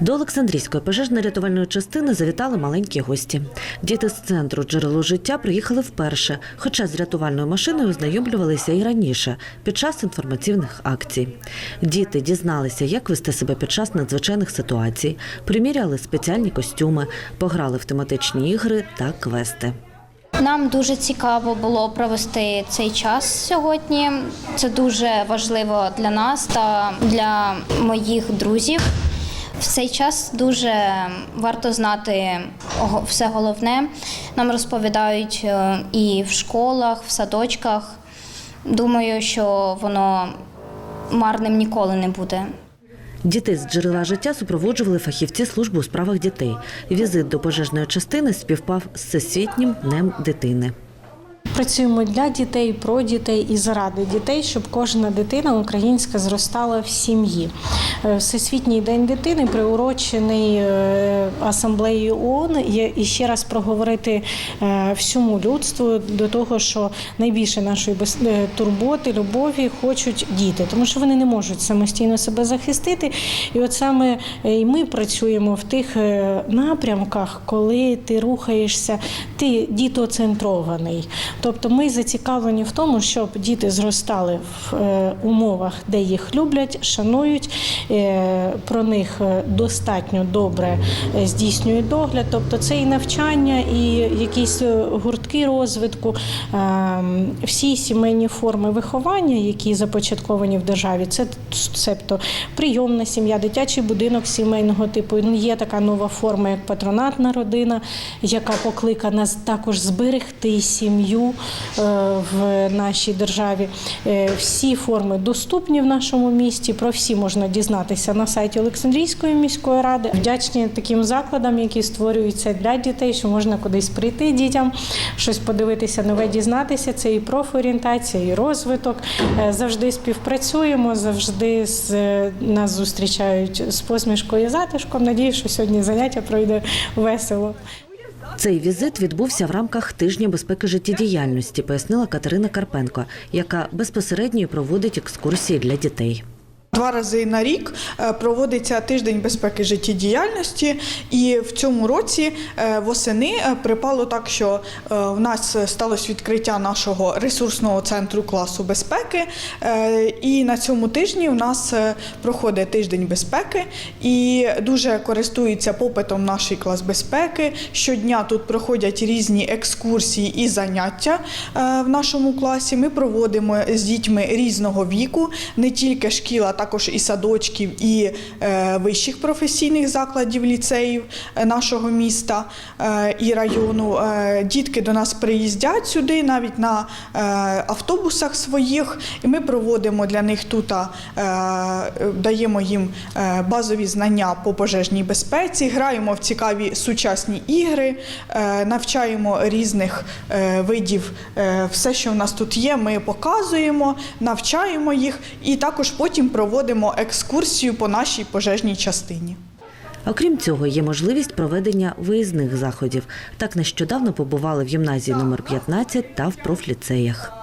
До Олександрійської пожежно-рятувальної частини завітали маленькі гості. Діти з центру джерело життя приїхали вперше, хоча з рятувальною машиною ознайомлювалися і раніше під час інформаційних акцій. Діти дізналися, як вести себе під час надзвичайних ситуацій, приміряли спеціальні костюми, пограли в тематичні ігри та квести. Нам дуже цікаво було провести цей час сьогодні. Це дуже важливо для нас та для моїх друзів. В цей час дуже варто знати все головне. Нам розповідають е, і в школах, в садочках. Думаю, що воно марним ніколи не буде. Дітей з джерела життя супроводжували фахівці служби у справах дітей. Візит до пожежної частини співпав з всесвітнім днем дитини. Працюємо для дітей, про дітей і заради дітей, щоб кожна дитина українська зростала в сім'ї. Е, Всесвітній день дитини приурочений е, асамблеєю ООН. І ще раз проговорити е, всьому людству до того, що найбільше нашої турботи, любові хочуть діти, тому що вони не можуть самостійно себе захистити. І от саме і ми працюємо в тих напрямках, коли ти рухаєшся, ти дітоцентрований. Тобто ми зацікавлені в тому, щоб діти зростали в е, умовах, де їх люблять, шанують, е, про них е, достатньо добре здійснюють догляд. Тобто це і навчання, і якісь гуртки розвитку, е, всі сімейні форми виховання, які започатковані в державі, це цебто прийомна сім'я, дитячий будинок сімейного типу. Є така нова форма, як патронатна родина, яка покликана також зберегти сім'ю е, в нашій державі. Е, Всі форми доступні в нашому місті. Про всі можна дізнатися на сайті Олександрійської міської ради. Вдячні таким закладам, які створюються для дітей, що можна кудись прийти дітям, щось подивитися, нове дізнатися. Це і профорієнтація, і розвиток. Е, Завжди співпрацюємо, завжди нас зустрічають з посмішкою і затишком. Надію, що сьогодні заняття пройде весело. Цей візит відбувся в рамках тижня безпеки життєдіяльності, пояснила Катерина Карпенко, яка безпосередньо проводить екскурсії для дітей. Два рази на рік е, проводиться тиждень безпеки життєдіяльності, і в цьому році е, восени е, припало так, що в нас сталося відкриття нашого ресурсного центру класу безпеки. І на цьому тижні у нас проходить тиждень безпеки і дуже користується попитом наш клас безпеки. Щодня тут проходять різні екскурсії і заняття в нашому класі. Ми проводимо з дітьми різного віку, не тільки шкіл, а також і садочків, і е, вищих професійних закладів ліцеїв е, нашого міста е, і району. Дітки до нас приїздять сюди навіть на автобусах своїх, і ми проводимо для них тут, даємо їм базові знання по пожежній безпеці, граємо в цікаві сучасні ігри, навчаємо різних видів все, що в нас тут є, ми показуємо, навчаємо їх і також потім проводимо екскурсію по нашій пожежній частині. Окрім цього, є можливість проведення виїзних заходів. Так нещодавно побували в гімназії номер 15 та в профліцеях.